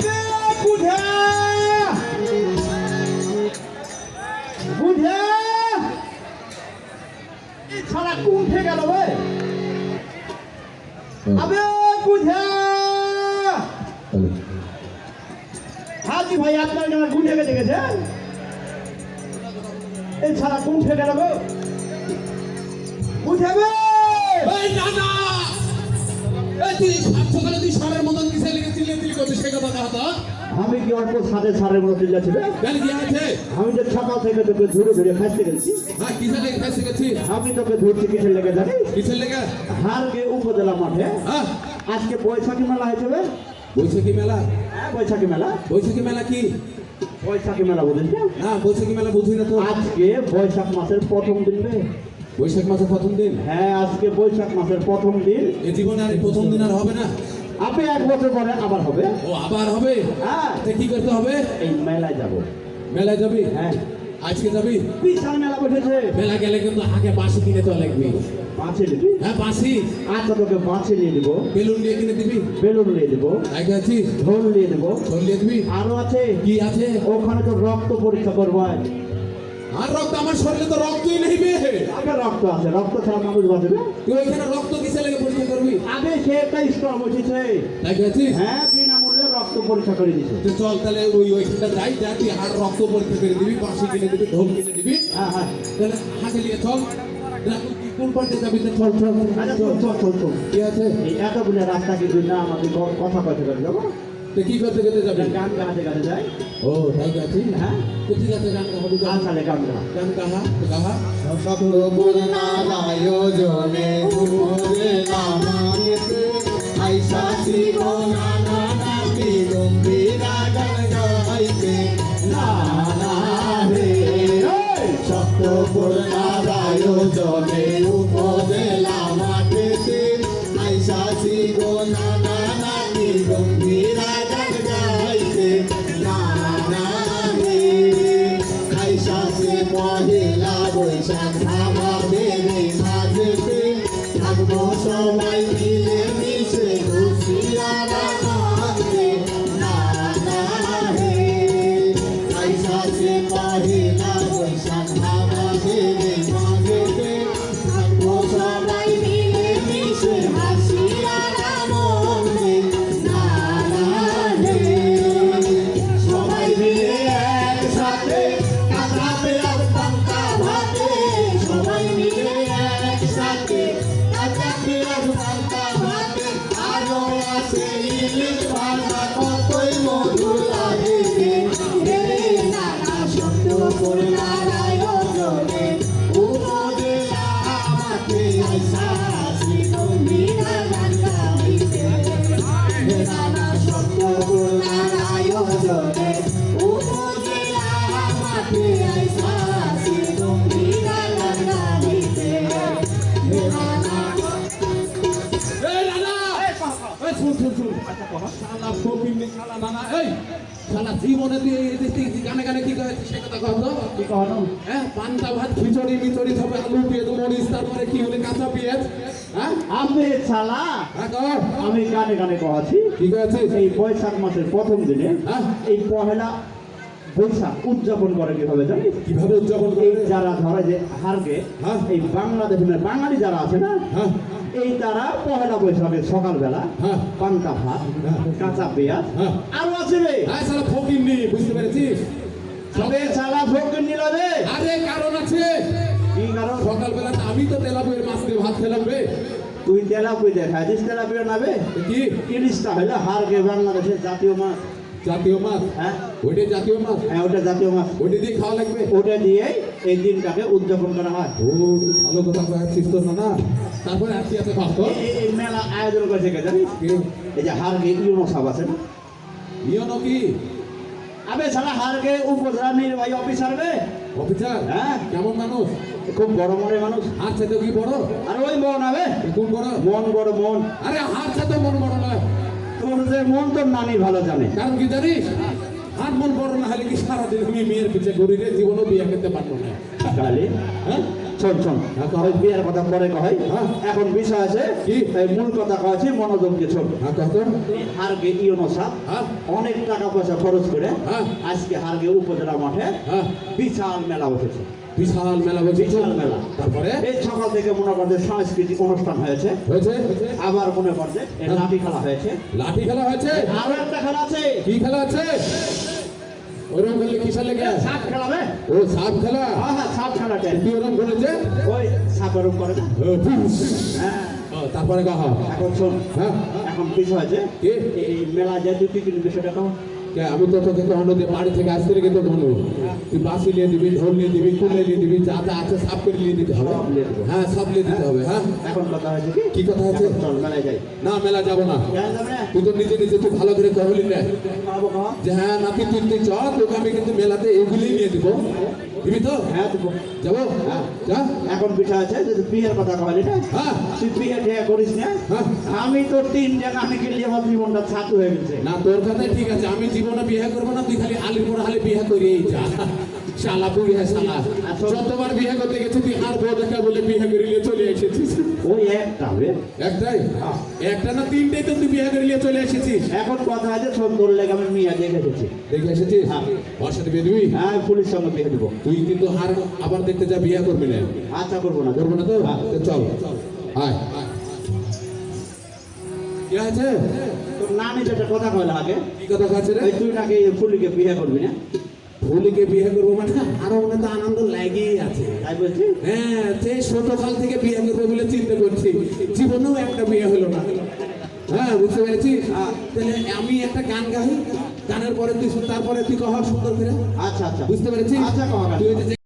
আবে বুঝে বুঝে ছাড়া কুণ্ঠে গেল বে আবে বুঝে হাজি ভাই আপনার গানা গুঁজে গেছে গেছে এই ছাড়া কুণ্ঠে গেল গো বুঝাবে কি অল্প সাথে সারের মতো কি আছে। আমি যে সকাল থেকে তোকে ধরে ধরে খাইতে গেছি হ্যাঁ কিসে লেগে আমি তোকে ধরছি কিসের লেগে জানি কিসের লেগে? হারকে উপজেলা মাঠে। হ্যাঁ আজকে বৈশাখী মেলা হয়েছে বৈশাখী মেলা? হ্যাঁ বৈশাখী মেলা। বৈশাখী মেলা কি? বৈশাখী মেলা বুঝিস না? বৈশাখী মেলা বুঝি না তো। আজকে বৈশাখ মাসের প্রথম দিন বে। বৈশাখ মাসের প্রথম দিন? হ্যাঁ আজকে বৈশাখ মাসের প্রথম দিন। এ জীবনে আর প্রথম দিন আর হবে না। আপনি এক বছর পরে আবার হবে। ও আবার হবে? হ্যাঁ। তা কি করতে হবে? এই মেলায় যাব। মেলায় যাবি? হ্যাঁ। আজকে যাবি? বিশাল মেলা বসেছে। মেলা গেলে কিন্তু আগে বাসি কিনে তো লাগবি। বাঁচে দিবি হ্যাঁ বাসি আচ্ছা তোকে বাঁচে নিয়ে দেবো। বেলুন নিয়ে কিনে দিবি? বেলুন নিয়ে দেবো। আগে আছিস? ঢোল নিয়ে দেবো। ঢোল নিয়ে দিবি? আরও আছে? কি আছে? ওখানে তো রক্ত পরীক্ষা করব আর রক্ত আমার শরীরে তো রক্তই নেই বে। আগে রক্ত আছে রক্ত ছাড়া মানুষ বাঁচবে তুই ওইখানে রক্ত কিসে লেগে পরীক্ষা করবি? আগে সে একটা আছিস? হ্যাঁ বিনামূল্যে রক্ত পরীক্ষা করে দিছে তো চল তাহলে ওই ওইখানটা যাই যা তুই আর রক্ত পরীক্ষা করে দিবি বাঁশি কিনে দিবি ঢোল কিনে দিবি। হ্যাঁ হ্যাঁ। তাহলে হাতে নিয়ে চল। তুই কোন পার্টি যাবি? তো চল চল আচ্ছা চল চল চল চল। কি আছে? এই এতগুলো রাস্তা কিন্তু না আমাদের কথা কথা করে যাব? তো কি করতে করতে যাবে? গান গাতে গাতে যাই। ও তাই গাছি হ্যাঁ। তো ঠিক আছে গান গাবি গান? চালে গান গা গান গাহা গাহা। সপ্তপূর্ণারায়োজনে গুরুরে নামানিতে বৈশাখ আমাদের মাঝেতে থাকব সবাই মিলে মিশে খুশিয়ারা মাঝে না না হে খাইসাসে পহেলা শুন শুন শুন। শালা ফকির নি শালা নানা এই! শালা জীবনে তুই এই যে তুই গানে গানে কি করেছিস সে কথা কহ তো। কি হ্যাঁ পান্তা ভাত খিচুড়ি মিচড়ি তবে আলু পেঁয়াজ মরিচ তারপরে কি হলে কাঁচা পেঁয়াজ? হ্যাঁ? হ্যাঁ আমি গানে গানে কহাছি কি করেছিস? এই বৈশাখ মাসের প্রথম দিনে হ্যাঁ? এই পহেলা বৈশাখ উদযাপন করে কীভাবে জানিস? কীভাবে উদযাপন করবে যারা ধরে যে হারকে হ্যাঁ। এই বাংলাদেশের বাঙালি যারা আছে না হ্যাঁ? এই তারা পহেলা বৈশাখের সকালবেলা হ্যাঁ। পান্তা ভাত হ্যাঁ। কাঁচা পেঁয়াজ হ্যাঁ। আরও আছে রে। শালা ফকির নি বুঝতে পেরেছিস তবে চালা ভোগ নিল রে আরে কারণ আছে। কি কারণ? সকালবেলা আমি তো তেলাপুয়ের মাছ দিয়ে ভাত খেলাম রে। তুই তেলাপুই দেখাইছিস তেলাপিও নাবে কি? ইলিশটা হলো হারকে বাংলাদেশের জাতীয় মাছ। জাতীয় মাছ। হ্যাঁ। জাতীয় মাছ। হ্যাঁ ওটা জাতীয় মাছ। ওইটা দিয়ে খাওয়া লাগবে? ওটা দিয়েই এই দিনটাকে উদযাপন করা হয়। ও ভালো কথা কয়েছিস তো না তারপরে আছে এই- মেলা আয়োজন করেছে কে জানিস? এই যে হারকে ইউনো সাহেব আছে না? নিয়ন কি? আবে সালা হারকে উপজেলা নির্বাহী অফিসার বে। অফিসার হ্যাঁ। কেমন মানুষ? খুব বড় মনের মানুষ। হাত সাথে কি বড়? আর ওই মন হবে কোন বড়? মন বড় মন। আরে হাত সাথে মন বড় মন তোর নানি ভালো জানে। কারণ কি জানিস? হাত মন বড় না হলে কি সারাদিন আমি মেয়ের পিছিয়ে ঘুরি রে? জীবনও বিয়ে করতে পারব না। কালি হ্যাঁ? শোন শোন। ওই বিয়ের কথা পরে কয়। হ্যাঁ। এখন বিষয় আছে কি? মূল কথা কয়েছে মনোযোগ দিয়ে শোন। হ্যাঁ হারগে সাহ হ্যাঁ। অনেক টাকা পয়সা খরচ করে হ্যাঁ। আজকে হারগে উপজেলা মাঠে হ্যাঁ। বিশাল মেলা বসেছে বিশাল মেলা বলছি বিশাল মেলা। তারপরে? এই সকাল থেকে মনে করছে সাংস্কৃতিক অনুষ্ঠান হয়েছে। হয়েছে? আবার মনে করছে। লাঠি খেলা হয়েছে। লাঠি খেলা হয়েছে? আরও একটা খেলা আছে। কি খেলা আছে? ওরকম করলে কিসের লেগে? সাপ খেলাবে ও সাপ খেলা? হ্যাঁ হ্যাঁ সাপ ওরকম করেছে? ওই করে না? হ্যাঁ। তারপরে কাহা। এখন শোন হ্যাঁ। এখন কিছু আছে এই মেলা যে দুই তিন বিষয়টা আমি তো তোকে কখনো দিয়ে বাড়ি থেকে আসতে রেখে তো ধনু তুই বাসি নিয়ে দিবি ঢোল নিয়ে দিবি কুলে নিয়ে দিবি যা যা আছে সাফ করে নিয়ে দিতে হবে। হ্যাঁ সব নিয়ে দিতে হবে হ্যাঁ? এখন কথা হয়েছে কি? কথা আছে? না মেলা যাব না। তুই তো নিজে নিজে তুই ভালো করে কহলি না। যে হ্যাঁ নাতি তুই তুই চ তোকে আমি কিন্তু মেলাতে এগুলি নিয়ে দিব। দিবি তো হ্যাঁ দেবো যাব হ্যাঁ। যা। এখন পিঠা আছে যে বিয়ের কথা না হ্যাঁ? তুই বিয়ে টিয়ে করিস না? হ্যাঁ। আমি তো তিন জায়গা আমি গেলে আমার জীবনটা ছাতু হয়ে গেছে? না তোর ঠিক আছে আমি জীবনে বিয়ে করব না তুই খালি আলিপুর হালি বিয়ে করিয়েই যা। শালা হ্যাঁ শালা। যতবার বিয়ে করতে গেছে তুই আর বউ দেখা বলে বিয়ে করে নিয়ে চলে এসেছিস। ওই একটা একটাই? একটা না তিনটেই তো তুই বিয়ে করে নিয়ে চলে এসেছিস। এখন কথা আছে সব তোর লেগে আমি মিয়া দেখে এসেছি। দেখে এসেছিস? হ্যাঁ। ওর সাথে বিয়ে দিবি? হ্যাঁ পুলিশ সঙ্গে বিয়ে দেবো। তুই কিন্তু আর আবার দেখতে যা বিয়ে করবি না। আচ্ছা করব না। করব না তো? হ্যাঁ। তো চল। আয়। কি আছে? তোর নানি যেটা কথা কয়লা আগে কি কথা আছে রে? তুই নাকি ফুলিকে বিয়ে করবি না? ফুলিকে বিয়ে করব মানে আরও মনে তো আনন্দ লাগেই আছে। তাই বলছি? হ্যাঁ সে ছোটকাল থেকে বিয়ে করব বলে চিন্তা করছি। জীবনেও একটা বিয়ে হলো না। হ্যাঁ বুঝতে পেরেছি? হ্যাঁ। তাহলে আমি একটা গান গাই। গানের পরে তুই তারপরে তুই কহ সুন্দর করে। আচ্ছা আচ্ছা। বুঝতে পেরেছি? আচ্ছা কহ তুই